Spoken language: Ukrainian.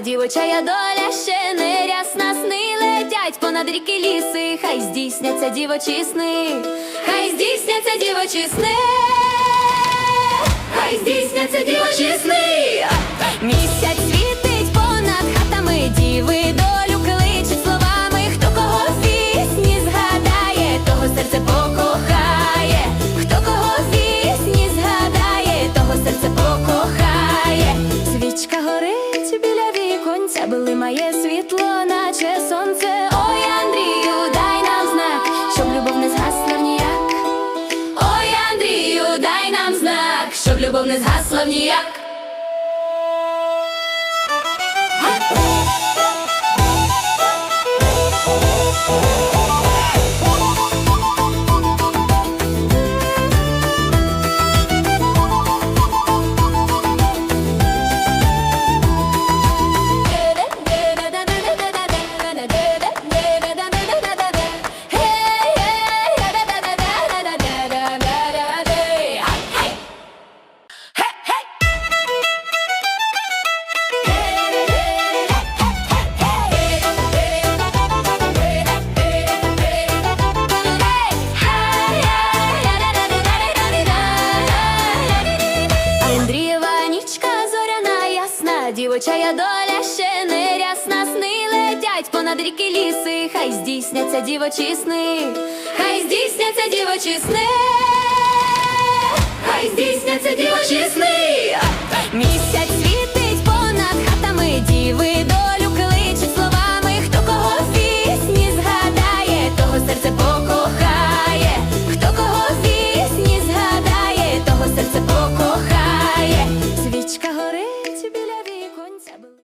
дівочая доля ще не рясна. Сни летять понад ріки ліси, хай здійсняться дівочі сни, хай здійсняться дівочі сни, хай здійсняться дівочі сни. Місяць віконця, блимає світло, наче сонце. Ой, Андрію, дай нам знак, щоб любов не згасла в ніяк. Ой, Андрію, дай нам знак, щоб любов не згасла в ніяк. Дівочая доля ще не рясна, сни летять понад ріки ліси, хай здійсняться дівочі сни, хай здійсняться дівочі сни, хай здійсняться дівочі сни.